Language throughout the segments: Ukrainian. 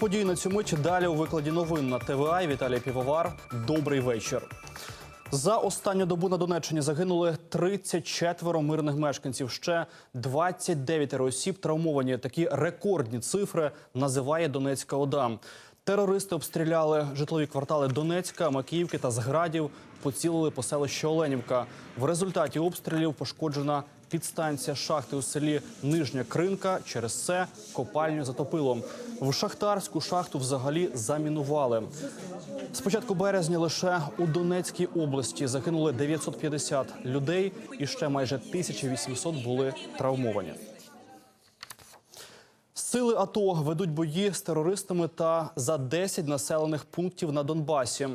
Події на цю мить далі у викладі новин на ТВА. Віталій Півовар. Добрий вечір. За останню добу на Донеччині загинули 34 мирних мешканців. Ще 29 осіб травмовані. Такі рекордні цифри називає Донецька ОДА. Терористи обстріляли житлові квартали Донецька, Макіївки та Зградів. Поцілили по селищу Оленівка. В результаті обстрілів пошкоджена підстанція шахти у селі Нижня Кринка. Через це копальню затопило. В шахтарську шахту взагалі замінували. З початку березня лише у Донецькій області загинули 950 людей, і ще майже 1800 були травмовані. Сили АТО ведуть бої з терористами та за 10 населених пунктів на Донбасі.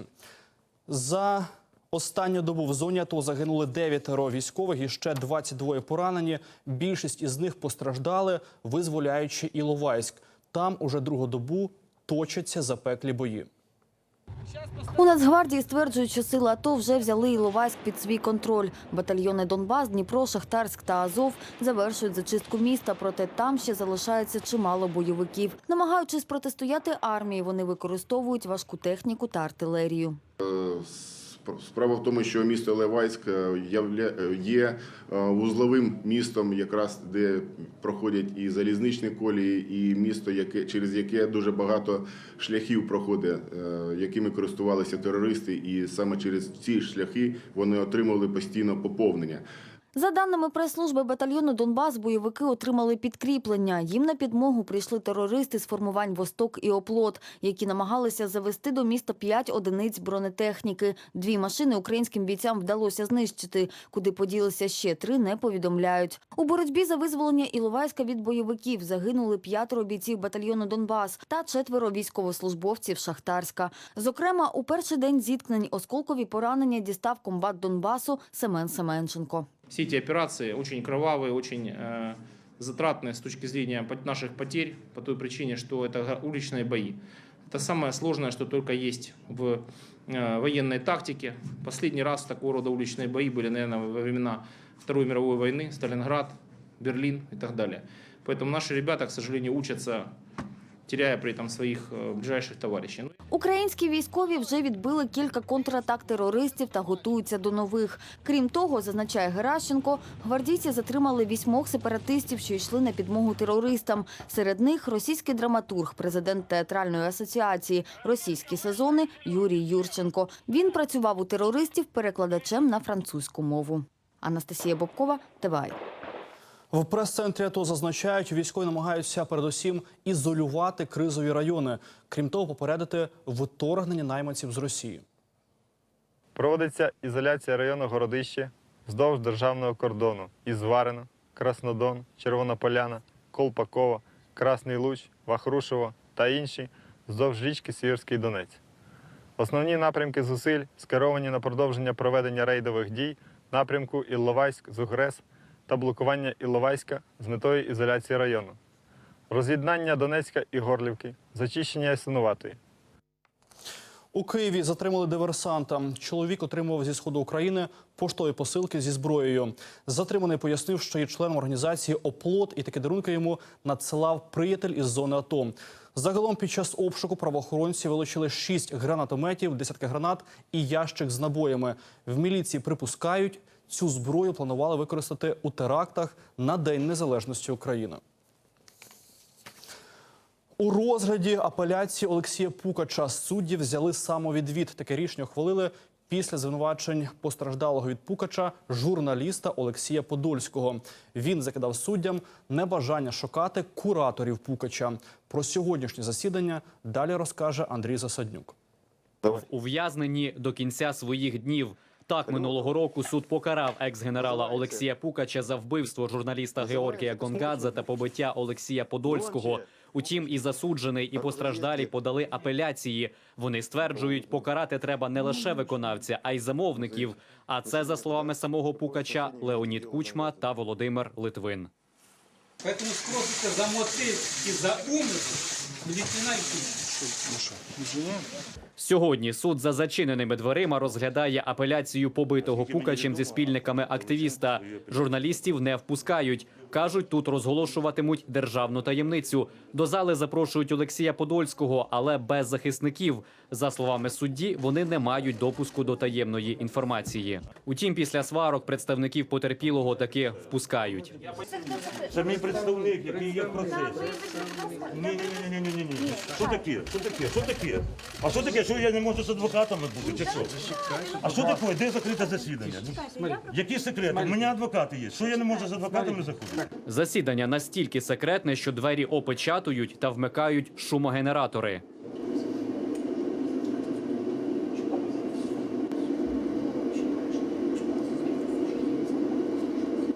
За останню добу в зоні АТО загинули 9 військових і ще 22 поранені. Більшість із них постраждали, визволяючи Іловайськ. Там уже другу добу точаться запеклі бої. У Нацгвардії стверджують, що сили АТО вже взяли Іловайськ під свій контроль. Батальйони Донбас, Дніпро, Шахтарськ та Азов завершують зачистку міста, проте там ще залишається чимало бойовиків. Намагаючись протистояти армії, вони використовують важку техніку та артилерію. Сп- Справа в тому, що місто Левайськ е, е, є е, вузловим містом, якраз де проходять і залізничні колії, і місто, яке через яке дуже багато шляхів проходить, якими користувалися терористи, і саме через ці шляхи вони отримували постійно поповнення. За даними прес-служби батальйону Донбас, бойовики отримали підкріплення. Їм на підмогу прийшли терористи з формувань Восток і Оплот, які намагалися завести до міста п'ять одиниць бронетехніки. Дві машини українським бійцям вдалося знищити. Куди поділися ще три, не повідомляють. У боротьбі за визволення Іловайська від бойовиків загинули п'ятеро бійців батальйону Донбас та четверо військовослужбовців Шахтарська. Зокрема, у перший день зіткнень осколкові поранення дістав комбат Донбасу Семен Семенченко. Все эти операции очень кровавые, очень э, затратные с точки зрения наших потерь, по той причине, что это уличные бои. Это самое сложное, что только есть в э, военной тактике. Последний раз такого рода уличные бои были, наверное, во времена Второй мировой войны, Сталинград, Берлин и так далее. Поэтому наши ребята, к сожалению, учатся, теряя при этом своих э, ближайших товарищей. Українські військові вже відбили кілька контратак терористів та готуються до нових. Крім того, зазначає Геращенко, гвардійці затримали вісьмох сепаратистів, що йшли на підмогу терористам. Серед них російський драматург, президент театральної асоціації Російські сезони Юрій Юрченко. Він працював у терористів перекладачем на французьку мову. Анастасія Бобкова, ТВАЙ. В прес-центрі АТО зазначають, військові намагаються передусім ізолювати кризові райони. Крім того, попередити вторгнення найманців з Росії. Проводиться ізоляція району Городище вздовж державного кордону із Варено, Краснодон, Червона Поляна, Колпакова, Красний Луч, Вахрушево та інші вздовж річки Сіверський Донець. Основні напрямки зусиль скеровані на продовження проведення рейдових дій напрямку Ілловайськ, Зугрес та блокування Ілловайська з метою ізоляції району, роз'єднання Донецька і Горлівки, зачищення Ясинуватої. У Києві затримали диверсанта. Чоловік отримував зі сходу України поштові посилки зі зброєю. Затриманий пояснив, що є членом організації Оплот і такі дарунки йому надсилав приятель із зони АТО. Загалом під час обшуку правоохоронці вилучили шість гранатометів, десятки гранат і ящик з набоями. В міліції припускають, цю зброю планували використати у терактах на День Незалежності України. У розгляді апеляції Олексія Пукача судді взяли самовідвід. Таке рішення ухвалили після звинувачень постраждалого від Пукача журналіста Олексія Подольського. Він закидав суддям небажання шукати кураторів Пукача. Про сьогоднішнє засідання далі розкаже Андрій Засаднюк. ув'язнені до кінця своїх днів. Так минулого року суд покарав екс-генерала Олексія Пукача за вбивство журналіста Георгія Гонгадзе та побиття Олексія Подольського. Утім, і засуджений, і постраждалі подали апеляції. Вони стверджують, покарати треба не лише виконавця, а й замовників. А це за словами самого Пукача Леонід Кучма та Володимир Литвин. Поэтому спросите за мотив и за умысел медицина Сьогодні суд за зачиненими дверима розглядає апеляцію побитого Пукачем зі спільниками активіста. Журналістів не впускають. Кажуть, тут розголошуватимуть державну таємницю. До зали запрошують Олексія Подольського, але без захисників. За словами судді, вони не мають допуску до таємної інформації. Утім, після сварок представників потерпілого таки впускають. Це мій представник, який є в процесі. Ні, ні, ні, ні, ні, ні, ні. Що таке? Що таке? Що таке? А що таке? Що я не можу з адвокатами бути? Чи що? А що таке? Де закрите засідання? Які секрети? У мене адвокати є. Що я не можу з адвокатами заходити? Засідання настільки секретне, що двері опечатують та вмикають шумогенератори.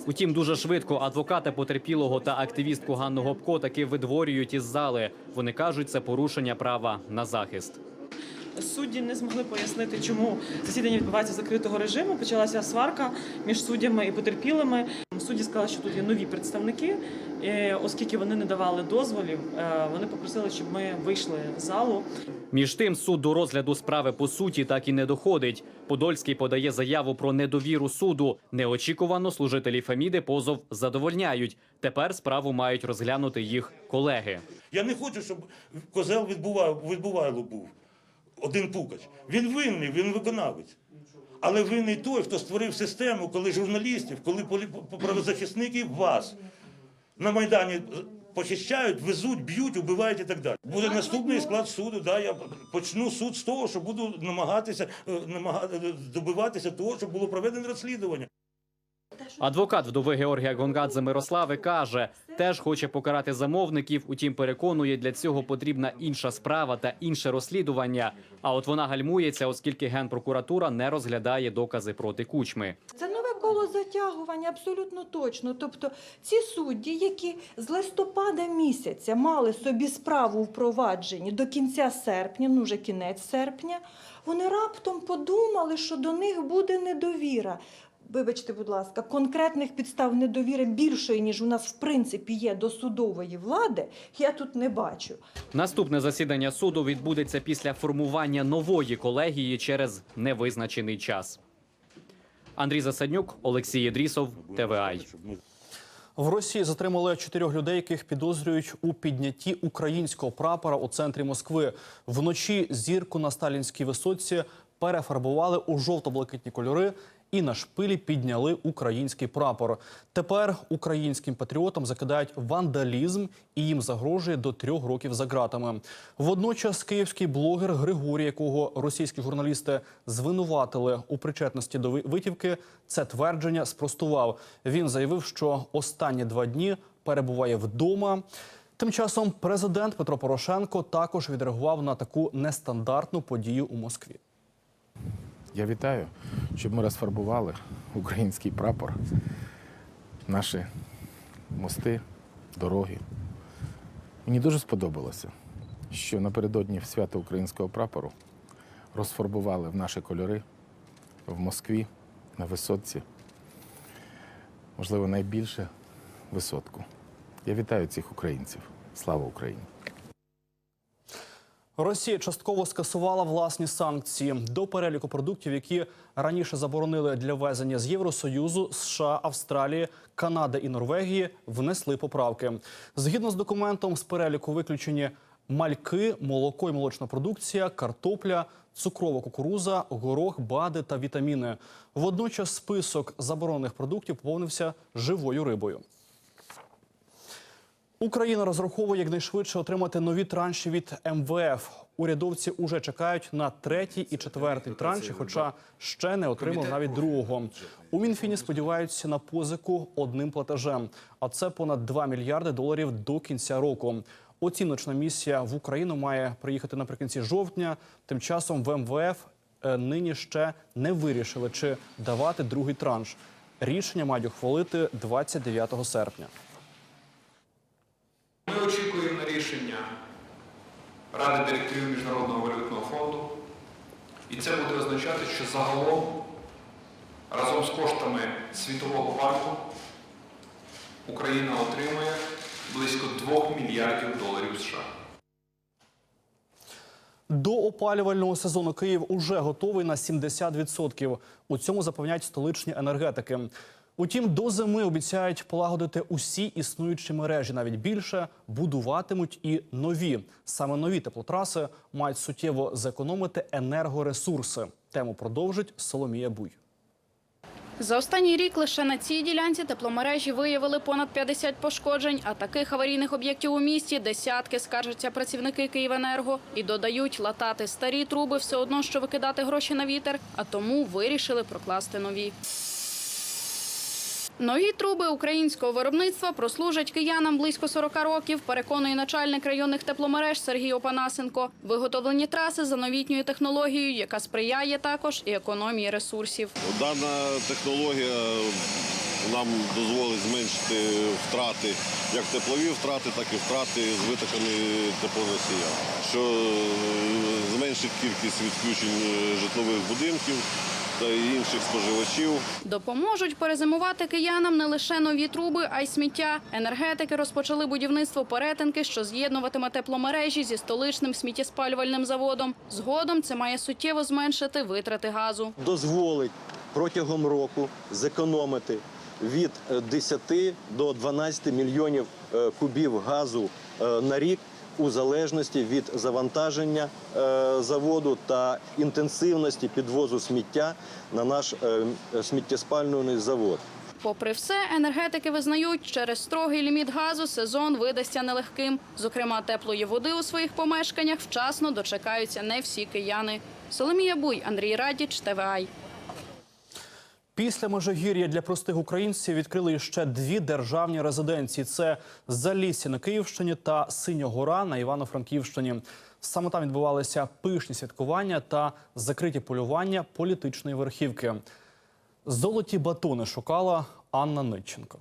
Утім, дуже швидко адвоката потерпілого та активістку Ганну Гопко таки видворюють із зали. Вони кажуть, це порушення права на захист. Судді не змогли пояснити, чому засідання відбувається закритого режиму. Почалася сварка між суддями і потерпілими. Судді сказали, що тут є нові представники, е, оскільки вони не давали дозволів. е, Вони попросили, щоб ми вийшли з залу. Між тим, суд до розгляду справи по суті так і не доходить. Подольський подає заяву про недовіру суду. Неочікувано служителі Феміди позов задовольняють. Тепер справу мають розглянути їх колеги. Я не хочу, щоб козел відбував, відбувайло був. Один пукач. Він винний, він виконавець. Але винний той, хто створив систему, коли журналістів, коли правозахисники вас на Майдані похищають, везуть, б'ють, убивають і так далі. Буде наступний склад суду. Да, я почну суд з того, що буду намагатися е, намага- е, добиватися того, щоб було проведено розслідування. Адвокат вдови Георгія Гонгадзе Мирослави каже, теж хоче покарати замовників. Утім, переконує, для цього потрібна інша справа та інше розслідування. А от вона гальмується, оскільки генпрокуратура не розглядає докази проти кучми. Це нове коло затягування, абсолютно точно. Тобто ці судді, які з листопада місяця мали собі справу в до кінця серпня, ну вже кінець серпня, вони раптом подумали, що до них буде недовіра. Вибачте, будь ласка, конкретних підстав недовіри більшої, ніж у нас в принципі є до судової влади, я тут не бачу. Наступне засідання суду відбудеться після формування нової колегії через невизначений час. Андрій Засаднюк, Олексій Ідрісов, ТВАЙ. В Росії затримали чотирьох людей, яких підозрюють у піднятті українського прапора у центрі Москви. Вночі зірку на сталінській висоці перефарбували у жовто-блакитні кольори і на шпилі підняли український прапор. Тепер українським патріотам закидають вандалізм і їм загрожує до трьох років за ґратами. Водночас київський блогер Григорій, якого російські журналісти звинуватили у причетності до витівки, це твердження спростував. Він заявив, що останні два дні перебуває вдома. Тим часом президент Петро Порошенко також відреагував на таку нестандартну подію у Москві. Я вітаю, щоб ми розфарбували український прапор, наші мости, дороги. Мені дуже сподобалося, що напередодні свята українського прапору розфарбували в наші кольори в Москві на висотці. Можливо, найбільше висотку. Я вітаю цих українців. Слава Україні! Росія частково скасувала власні санкції до переліку продуктів, які раніше заборонили для ввезення з Євросоюзу, США, Австралії, Канади і Норвегії. Внесли поправки. Згідно з документом, з переліку виключені мальки, молоко і молочна продукція, картопля, цукрова кукуруза, горох, бади та вітаміни. Водночас список заборонених продуктів поповнився живою рибою. Україна розраховує якнайшвидше отримати нові транші від МВФ. Урядовці уже чекають на третій і четвертий транші, хоча ще не отримав навіть другого. У Мінфіні сподіваються на позику одним платежем, а це понад 2 мільярди доларів до кінця року. Оціночна місія в Україну має приїхати наприкінці жовтня. Тим часом в МВФ е, нині ще не вирішили, чи давати другий транш. Рішення мають ухвалити 29 серпня. Ми очікуємо на рішення Ради директорів Міжнародного валютного фонду, і це буде означати, що загалом разом з коштами Світового банку Україна отримує близько 2 мільярдів доларів США. До опалювального сезону Київ уже готовий на 70%. У цьому запевняють столичні енергетики. Утім, до зими обіцяють полагодити усі існуючі мережі, навіть більше будуватимуть і нові. Саме нові теплотраси мають суттєво зекономити енергоресурси. Тему продовжить Соломія Буй. За останній рік лише на цій ділянці тепломережі виявили понад 50 пошкоджень, а таких аварійних об'єктів у місті десятки, скаржаться працівники Київенерго. І додають, латати старі труби все одно, що викидати гроші на вітер, а тому вирішили прокласти нові. Нові труби українського виробництва прослужать киянам близько 40 років, переконує начальник районних тепломереж Сергій Опанасенко. Виготовлені траси за новітньою технологією, яка сприяє також і економії ресурсів. Дана технологія нам дозволить зменшити втрати, як теплові втрати, так і втрати з витоками теплоносія, що е, зменшить кількість відключень е, житлових будинків та інших споживачів. Допоможуть перезимувати киянам не лише нові труби, а й сміття. Енергетики розпочали будівництво перетинки, що з'єднуватиме тепломережі зі столичним сміттєспалювальним заводом. Згодом це має суттєво зменшити витрати газу. дозволить протягом року зекономити від е, 10 до 12 мільйонів е, кубів газу е, на рік у залежності від завантаження е, заводу та інтенсивності підвозу сміття на наш е, сміттєспалювальний завод. Попри все, енергетики визнають, через строгий ліміт газу сезон видасться нелегким. Зокрема, теплої води у своїх помешканнях вчасно дочекаються не всі кияни. Соломія Буй, Андрій Радіч, ТВАЙ. Після Межигір'я для простих українців відкрили ще дві державні резиденції: це Залісся на Київщині та Синьогора на Івано-Франківщині. Саме там відбувалися пишні святкування та закриті полювання політичної верхівки. Золоті батони шукала Анна Нитченко.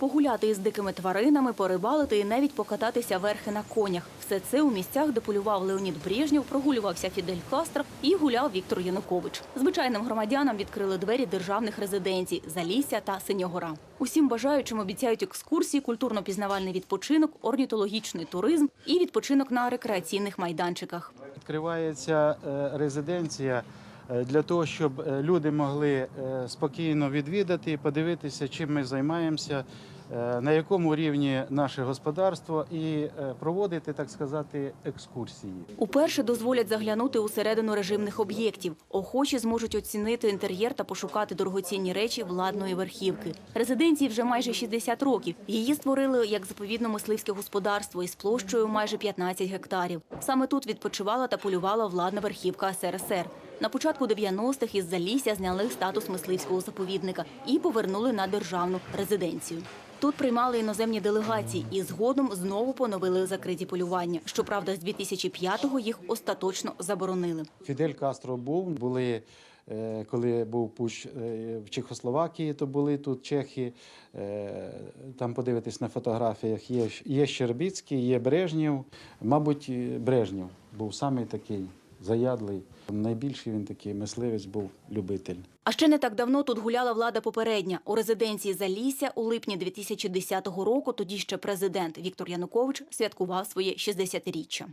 Погуляти із дикими тваринами, порибалити і навіть покататися верхи на конях. Все це у місцях, де полював Леонід Брежнєв, прогулювався Фідель Кастро і гуляв Віктор Янукович. Звичайним громадянам відкрили двері державних резиденцій Залісся та Синьогора. Усім бажаючим обіцяють екскурсії, культурно-пізнавальний відпочинок, орнітологічний туризм і відпочинок на рекреаційних майданчиках. Відкривається е, резиденція е, для того, щоб е, люди могли спокійно відвідати і подивитися, чим ми займаємося, на якому рівні наше господарство, і е, проводити, так сказати, екскурсії. Уперше дозволять заглянути усередину режимних об'єктів. Охочі зможуть оцінити інтер'єр та пошукати дорогоцінні речі владної верхівки. Резиденції вже майже 60 років. Її створили як заповідно-мисливське господарство із площею майже 15 гектарів. Саме тут відпочивала та полювала владна верхівка СРСР. На початку 90-х із Залісся зняли статус мисливського заповідника і повернули на державну резиденцію. Тут приймали іноземні делегації і згодом знову поновили закриті полювання. Щоправда, з 2005-го їх остаточно заборонили. Фідель Кастро був, були. е, Коли був путч е, в Чехословакії, то були тут чехи. Е, Там подивитись на фотографіях. Є, є Щербицький, є Брежнєв. Мабуть, і Брежнєв був самий такий заядлий. Найбільший він такий мисливець був любитель. А ще не так давно тут гуляла влада попередня. У резиденції Залісся у липні 2010 року тоді ще президент Віктор Янукович святкував своє 60-річчя.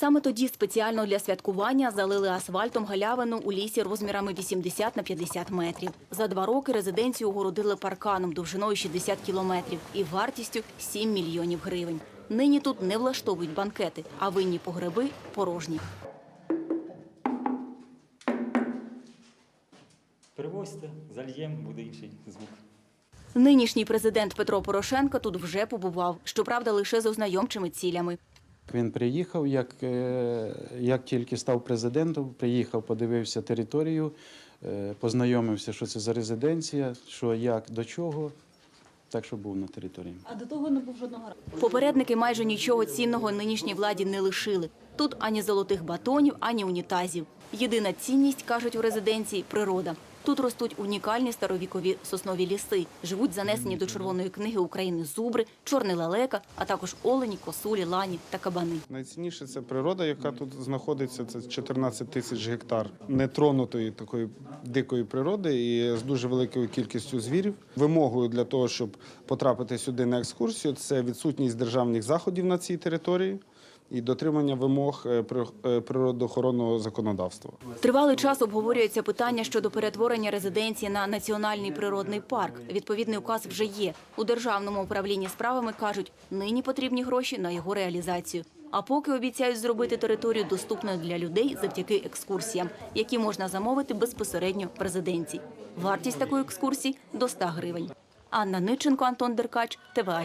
Саме тоді спеціально для святкування залили асфальтом галявину у лісі розмірами 80 на 50 метрів. За два роки резиденцію огородили парканом довжиною 60 кілометрів і вартістю 7 мільйонів гривень. Нині тут не влаштовують банкети, а винні погреби порожні. Привозьте, зальємо, буде інший звук. Нинішній президент Петро Порошенко тут вже побував, щоправда, лише з ознайомчими цілями. Він приїхав, як, е, як тільки став президентом, приїхав, подивився територію, е, познайомився, що це за резиденція, що як до чого. Так що був на території. А до того не був жодного разу. Попередники майже нічого цінного нинішній владі не лишили. Тут ані золотих батонів, ані унітазів. Єдина цінність, кажуть у резиденції, природа. Тут ростуть унікальні старовікові соснові ліси. Живуть занесені до Червоної книги України зубри, чорний лелека, а також олені, косулі, лані та кабани. Найцінніше це природа, яка тут знаходиться. Це 14 тисяч гектар нетронутої такої дикої природи і з дуже великою кількістю звірів. Вимогою для того, щоб потрапити сюди на екскурсію, це відсутність державних заходів на цій території. І дотримання вимог е, е, природоохоронного законодавства. Тривалий час обговорюється питання щодо перетворення резиденції на національний природний парк. Відповідний указ вже є. У державному управлінні справами кажуть, нині потрібні гроші на його реалізацію. А поки обіцяють зробити територію доступною для людей завдяки екскурсіям, які можна замовити безпосередньо в резиденції. Вартість такої екскурсії – до 100 гривень. Анна Ниченко, Антон Деркач, ТВА.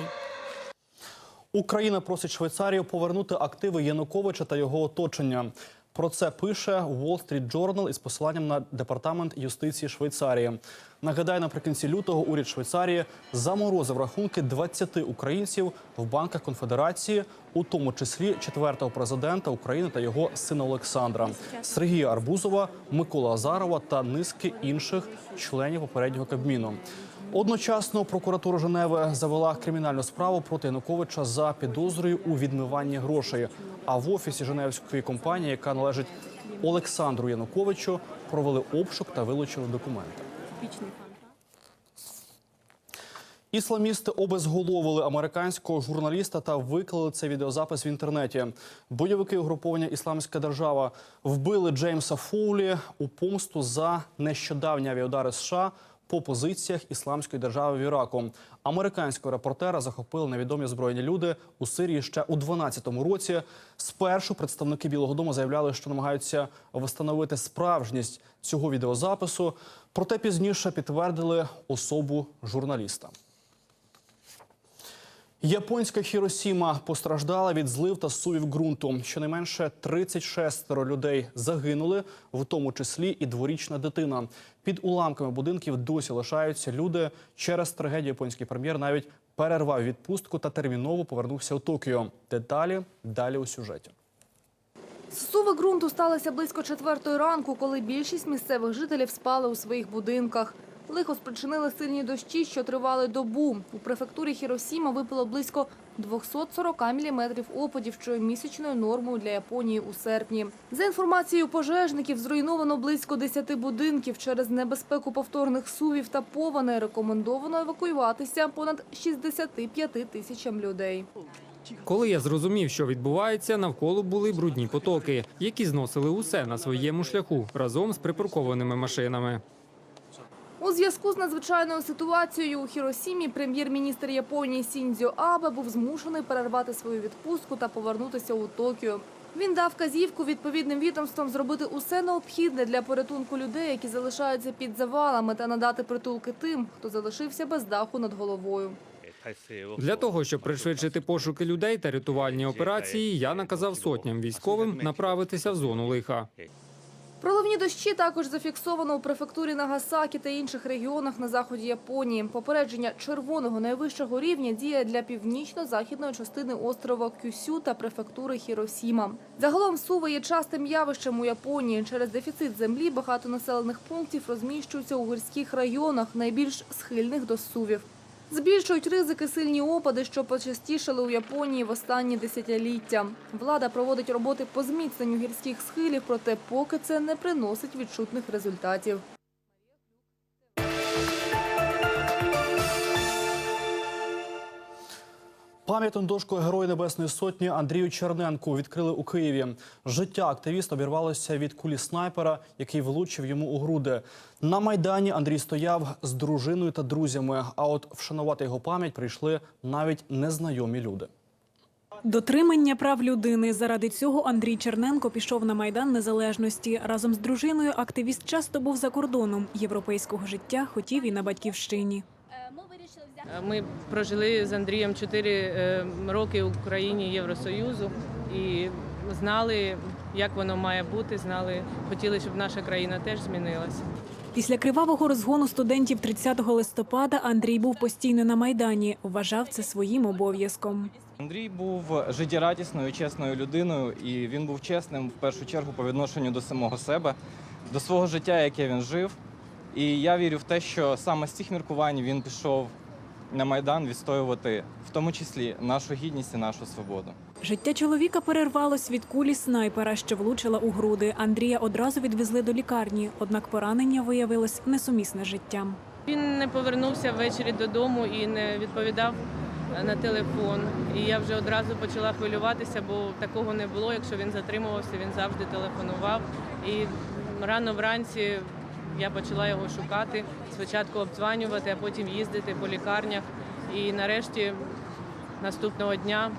Україна просить Швейцарію повернути активи Януковича та його оточення. Про це пише Wall Street Journal із посиланням на департамент юстиції Швейцарії. Нагадаю, наприкінці лютого уряд Швейцарії заморозив рахунки 20 українців в банках конфедерації, у тому числі четвертого президента України та його сина Олександра, Сергія Арбузова, Микола Азарова та низки інших членів попереднього кабміну. Одночасно прокуратура Женеви завела кримінальну справу проти Януковича за підозрою у відмиванні грошей. А в офісі Женевської компанії, яка належить Олександру Януковичу, провели обшук та вилучили документи. Ісламісти обезголовили американського журналіста та виклали цей відеозапис в інтернеті. Бойовики угруповання Ісламська держава вбили Джеймса Фоулі у помсту за нещодавні авіаудари США по позиціях Ісламської держави в Іраку. Американського репортера захопили невідомі збройні люди у Сирії ще у 2012 році. Спершу представники Білого Дому заявляли, що намагаються встановити справжність цього відеозапису. Проте пізніше підтвердили особу журналіста. Японська Хіросіма постраждала від злив та сувів ґрунту. Щонайменше 36 людей загинули, в тому числі і дворічна дитина. Під уламками будинків досі лишаються люди. Через трагедію японський прем'єр навіть перервав відпустку та терміново повернувся у Токіо. Деталі далі у сюжеті. Суви ґрунту сталися близько четвертої ранку, коли більшість місцевих жителів спали у своїх будинках. Лихо спричинили сильні дощі, що тривали добу. У префектурі Хіросіма випало близько 240 міліметрів опадів, що є місячною нормою для Японії у серпні. За інформацією пожежників, зруйновано близько 10 будинків. Через небезпеку повторних сувів та повені рекомендовано евакуюватися понад 65 тисячам людей. Коли я зрозумів, що відбувається, навколо були брудні потоки, які зносили усе на своєму шляху разом з припаркованими машинами. У зв'язку з надзвичайною ситуацією у Хіросімі прем'єр-міністр Японії Сіндзьо Абе був змушений перервати свою відпустку та повернутися у Токіо. Він дав казівку відповідним відомствам зробити усе необхідне для порятунку людей, які залишаються під завалами, та надати притулки тим, хто залишився без даху над головою. Для того, щоб пришвидшити пошуки людей та рятувальні операції, я наказав сотням військовим направитися в зону лиха. Проливні дощі також зафіксовано у префектурі Нагасакі та інших регіонах на заході Японії. Попередження червоного найвищого рівня діє для північно-західної частини острова Кюсю та префектури Хіросіма. Загалом суви є частим явищем у Японії. Через дефіцит землі багато населених пунктів розміщуються у гірських районах, найбільш схильних до сувів. Збільшують ризики сильні опади, що почастішали у Японії в останні десятиліття. Влада проводить роботи по зміцненню гірських схилів, проте поки це не приносить відчутних результатів. Пам'ятну дошку Герою Небесної Сотні Андрію Черненку відкрили у Києві. Життя активіста обірвалося від кулі снайпера, який влучив йому у груди. На майдані Андрій стояв з дружиною та друзями. А от вшанувати його пам'ять прийшли навіть незнайомі люди. Дотримання прав людини. Заради цього Андрій Черненко пішов на майдан незалежності. Разом з дружиною активіст часто був за кордоном. Європейського життя хотів і на батьківщині. Ми прожили з Андрієм 4 роки в Україні Євросоюзу і знали, як воно має бути. Знали, хотіли, щоб наша країна теж змінилася. Після кривавого розгону студентів 30 листопада Андрій був постійно на майдані. Вважав це своїм обов'язком. Андрій був життєрадісною, чесною людиною, і він був чесним в першу чергу по відношенню до самого себе, до свого життя, яке він жив. І я вірю в те, що саме з цих міркувань він пішов на майдан відстоювати, в тому числі нашу гідність і нашу свободу. Життя чоловіка перервалось від кулі снайпера, що влучила у груди. Андрія одразу відвезли до лікарні, однак поранення виявилось несумісне з життям. Він не повернувся ввечері додому і не відповідав на телефон. І я вже одразу почала хвилюватися, бо такого не було. Якщо він затримувався, він завжди телефонував. І рано вранці я почала його шукати. Спочатку обдзванювати, а потім їздити по лікарнях. І нарешті наступного дня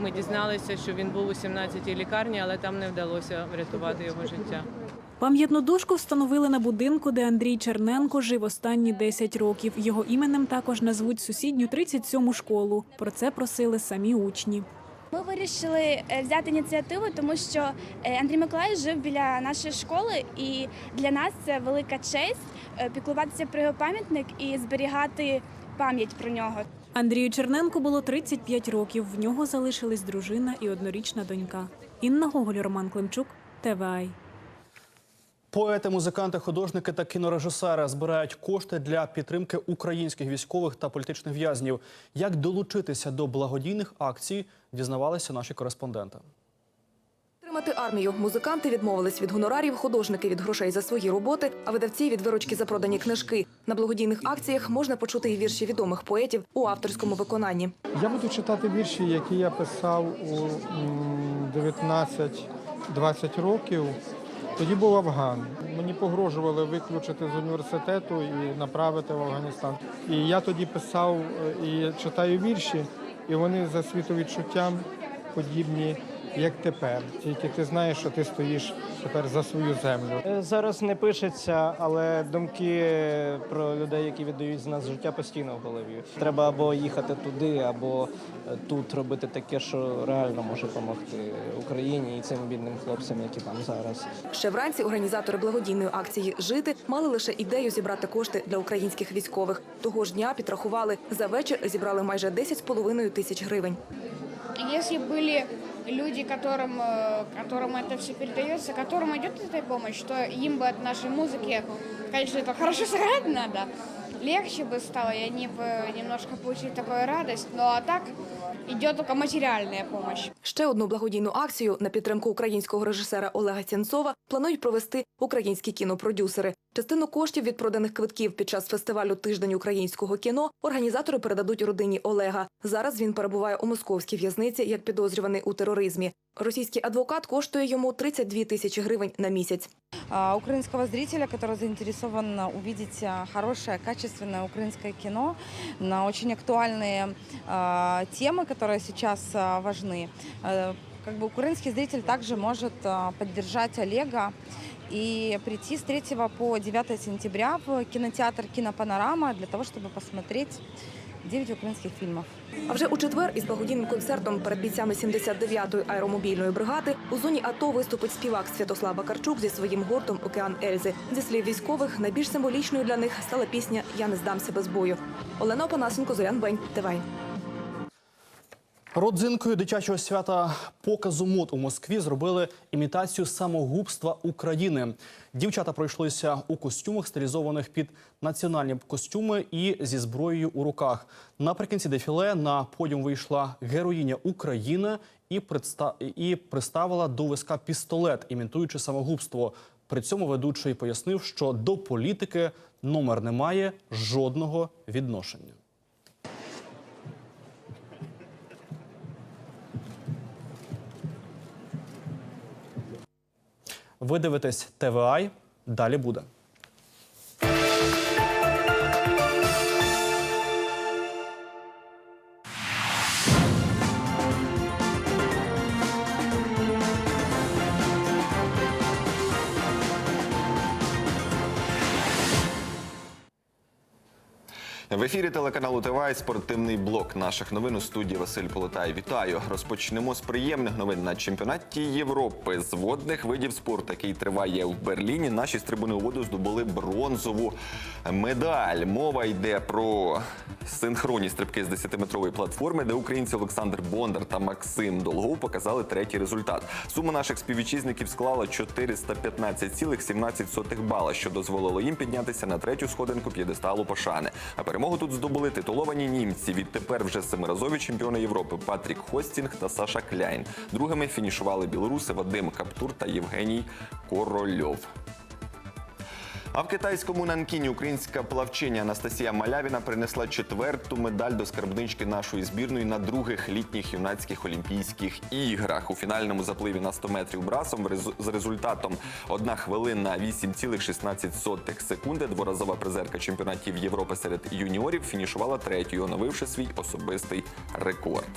ми дізналися, що він був у 17-й лікарні, але там не вдалося врятувати його життя. Пам'ятну дошку встановили на будинку, де Андрій Черненко жив останні 10 років. Його іменем також назвуть сусідню 37-му школу. Про це просили самі учні. Ми вирішили е, взяти ініціативу, тому що е, Андрій Миколаївич жив біля нашої школи, і для нас це велика честь е, піклуватися про його пам'ятник і зберігати пам'ять про нього. Андрію Черненко було 35 років. В нього залишились дружина і однорічна донька. Інна Гоголь, Роман Климчук, ТВАЙ. Поети, музиканти, художники та кінорежисери збирають кошти для підтримки українських військових та політичних в'язнів. Як долучитися до благодійних акцій, дізнавалися наші кореспонденти. Підтримати армію. Музиканти відмовились від гонорарів, художники від грошей за свої роботи, а видавці від виручки за продані книжки. На благодійних акціях можна почути і вірші відомих поетів у авторському виконанні. Я буду читати вірші, які я писав у м, 19-20 років. Тоді був Афган. Мені погрожували виключити з університету і направити в Афганістан. І я тоді писав е, і читаю вірші, і вони за світовідчуттям подібні, як тепер. Тільки ти знаєш, що ти стоїш тепер за свою землю. Е, Зараз не пишеться, але думки про людей, які віддають з нас життя, постійно в голові. Треба або їхати туди, або е, тут робити таке, що реально може допомогти Україні і цим бідним хлопцям, які там зараз. Ще вранці організатори благодійної акції Жити мали лише ідею зібрати кошти для українських військових. Того ж дня підрахували за вечір зібрали майже 10,5 тисяч гривень. Если были люди, которым, э, которым это все передается, которым идет эта помощь, то им бы от нашей музыки, конечно, это хорошо сыграть надо, легче бы стало, и они бы немножко получили такую радость, но а так идет только материальная помощь. Ще одну благодійну акцію на підтримку українського режисера Олега Сєнцова планують провести українські кінопродюсери. Частину коштів від проданих квитків під час фестивалю Тиждень українського кіно організатори передадуть родині Олега. Зараз він перебуває у московській в'язниці як підозрюваний у тероризмі. Російський адвокат коштує йому 32 тисячі гривень на місяць. а, украинского зрителя, который заинтересован увидеть а, хорошее, качественное украинское кино на очень актуальные а, темы, которые сейчас а, важны. Э, Как бы украинский зритель также может а, поддержать Олега и прийти с 3 по 9 сентября в кинотеатр «Кинопанорама» для того, чтобы посмотреть 9 украинских фильмов. А вже у четвер із благодійним концертом перед бійцями 79-ї аеромобільної бригади у зоні АТО виступить співак Святослав Бакарчук зі своїм гуртом Океан Ельзи. Зі слів військових, найбільш символічною для них стала пісня Я не здамся без бою. Олена Опанасенко, Зорян Бень, ТВ. Родзинкою дитячого свята показу мод у Москві зробили імітацію самогубства України. Дівчата пройшлися у костюмах, стилізованих під національні костюми і зі зброєю у руках. Наприкінці дефіле на подіум вийшла героїня України і представ... і приставила до виска пістолет, імітуючи самогубство. При цьому ведучий пояснив, що до політики номер не має жодного відношення. Ви дивитесь ТВАЙ. Далі буде. Ефірі телеканалу ТВА спортивний блок наших новин у студії Василь Полотай. Вітаю! Розпочнемо з приємних новин на чемпіонаті Європи з водних видів спорту, який триває в Берліні. Наші з трибуни у воду здобули бронзову медаль. Мова йде про синхронні стрибки з 10-метрової платформи, де українці Олександр Бондар та Максим Долгов показали третій результат. Сума наших співвітчизників склала 415,17 бала, що дозволило їм піднятися на третю сходинку п'єдесталу пошани. А перемогу тут здобули титуловані німці. Відтепер вже семиразові чемпіони Європи Патрік Хостінг та Саша Кляйн. Другими фінішували білоруси Вадим Каптур та Євгеній Корольов. А в китайському Нанкіні українська плавчиня Анастасія Малявіна принесла четверту медаль до скарбнички нашої збірної на других літніх юнацьких олімпійських іграх. У фінальному запливі на 100 метрів брасом з результатом 1 хвилина 8,16 секунди. Дворазова призерка чемпіонатів Європи серед юніорів фінішувала третьою, оновивши свій особистий рекорд.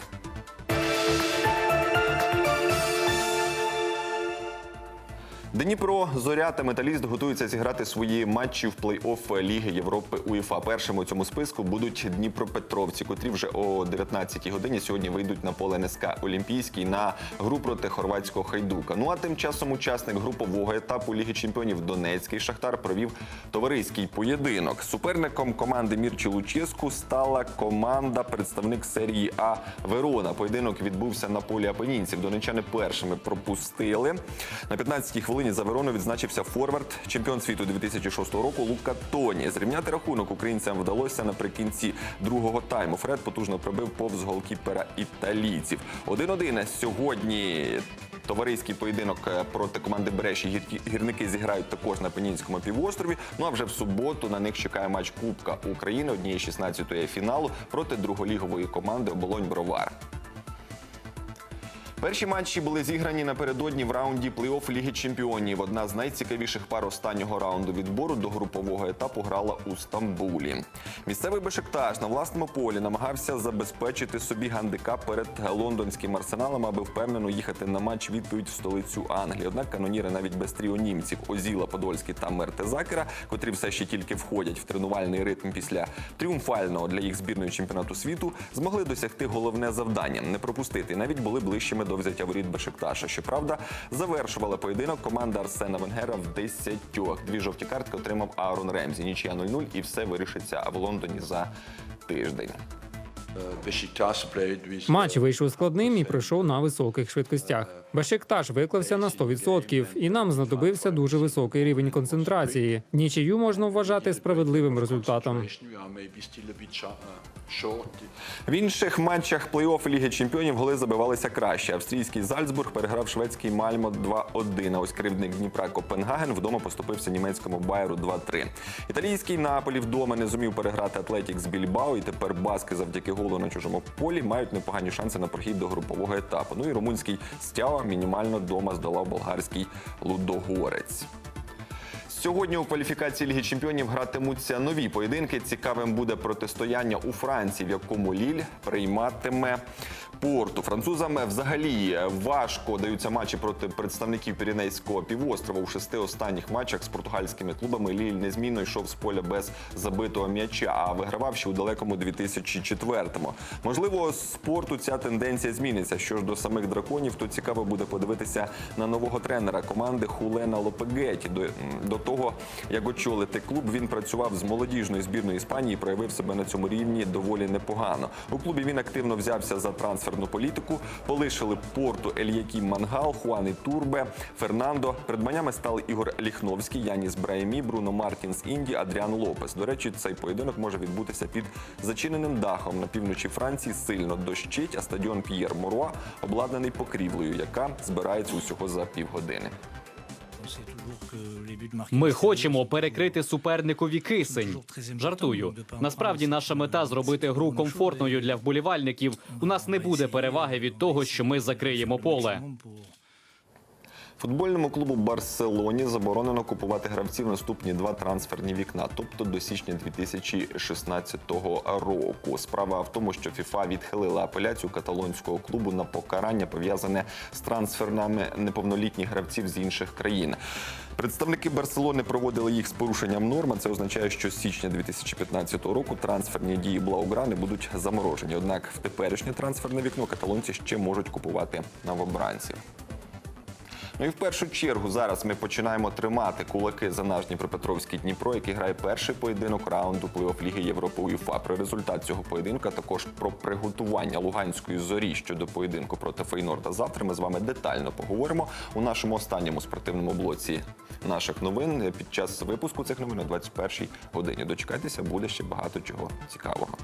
Дніпро, Зоря та Металіст готуються зіграти свої матчі в плей-офф Ліги Європи УЄФА. Першими у цьому списку будуть Дніпропетровці, котрі вже о 19-й годині сьогодні вийдуть на поле НСК Олімпійський на гру проти хорватського хайдука. Ну а тим часом учасник групового етапу Ліги Чемпіонів Донецький Шахтар провів товариський поєдинок. Суперником команди Мірчі Луческу стала команда представник серії А Верона. Поєдинок відбувся на полі апенінців. Донечани першими пропустили. На 15-й хвилині за Верону відзначився форвард, чемпіон світу 2006 року Лука Тоні. Зрівняти рахунок українцям вдалося наприкінці другого тайму. Фред потужно пробив повз голкіпера італійців. 1-1 сьогодні. Товариський поєдинок е, проти команди Бреші гірники зіграють також на Пенінському півострові. Ну а вже в суботу на них чекає матч Кубка України однієї 16-ї фіналу проти друголігової команди Оболонь Бровар. Перші матчі були зіграні напередодні в раунді плей-офф Ліги Чемпіонів. Одна з найцікавіших пар останнього раунду відбору до групового етапу грала у Стамбулі. Місцевий Бешикташ на власному полі намагався забезпечити собі гандикап перед лондонським арсеналом, аби впевнено їхати на матч відповідь в столицю Англії. Однак каноніри навіть без тріо німців Озіла, Подольський та Мертезакера, котрі все ще тільки входять в тренувальний ритм після тріумфального для їх збірної чемпіонату світу, змогли досягти головне завдання не пропустити. Навіть були ближчими до взяття воріт Бешикташа. Щоправда, завершувала поєдинок команда Арсена Венгера в десятьох. Дві жовті картки отримав Аарон Ремзі. Нічия 0-0 і все вирішиться в Лондоні за тиждень. Матч вийшов складним і пройшов на високих швидкостях. Бешикташ виклався на 100%, і нам знадобився дуже високий рівень концентрації. Нічию можна вважати справедливим результатом. В інших матчах плей-офф Ліги Чемпіонів голи забивалися краще. Австрійський Зальцбург переграв шведський Мальмо 2-1. А ось кривдник Дніпра Копенгаген вдома поступився німецькому Байеру 2-3. Італійський Наполі вдома не зумів переграти Атлетік з Більбао. І тепер баски завдяки голу на чужому полі мають непогані шанси на прохід до групового етапу. Ну і румунський Стява мінімально вдома здолав болгарський Лудогорець. Сьогодні у кваліфікації Ліги Чемпіонів гратимуться нові поєдинки. Цікавим буде протистояння у Франції, в якому Ліль прийматиме порту. Французам взагалі важко даються матчі проти представників Піренейського півострова у шести останніх матчах з португальськими клубами. Ліль незмінно йшов з поля без забитого м'яча, а вигравав ще у далекому 2004-му. Можливо, з порту ця тенденція зміниться. Що ж до самих драконів, то цікаво буде подивитися на нового тренера команди Хулена Лопегеті. До, до того, як очолити клуб, він працював з молодіжною збірною Іспанії, проявив себе на цьому рівні доволі непогано. У клубі він активно взявся за трансферну політику. Полишили порту Ельякім Мангал, Хуани Турбе, Фернандо. Придбаннями стали Ігор Ліхновський, Яніс Браємі, Бруно Мартінс Інді, Адріан Лопес. До речі, цей поєдинок може відбутися під зачиненим дахом на півночі Франції. Сильно дощить, а стадіон П'єр Моруа обладнаний покрівлею, яка збирається усього за півгодини. Ми хочемо перекрити суперникові кисень. Жартую. Насправді наша мета зробити гру комфортною для вболівальників. У нас не буде переваги від того, що ми закриємо поле. Футбольному клубу Барселоні заборонено купувати гравців наступні два трансферні вікна, тобто до січня 2016 року. Справа в тому, що ФІФА відхилила апеляцію каталонського клубу на покарання пов'язане з трансфернами неповнолітніх гравців з інших країн. Представники Барселони проводили їх з порушенням норм. Це означає, що з січня 2015 року трансферні дії Блауграни будуть заморожені. Однак в теперішнє трансферне вікно каталонці ще можуть купувати новобранців. Ну і в першу чергу зараз ми починаємо тримати кулаки за наш Дніпропетровський Дніпро, який грає перший поєдинок раунду плей-офф Ліги Європи УЄФА. Про результат цього поєдинка, також про приготування Луганської зорі щодо поєдинку проти Фейнорда. Завтра ми з вами детально поговоримо у нашому останньому спортивному блоці наших новин під час випуску цих новин о 21-й годині. Дочекайтеся, буде ще багато чого цікавого.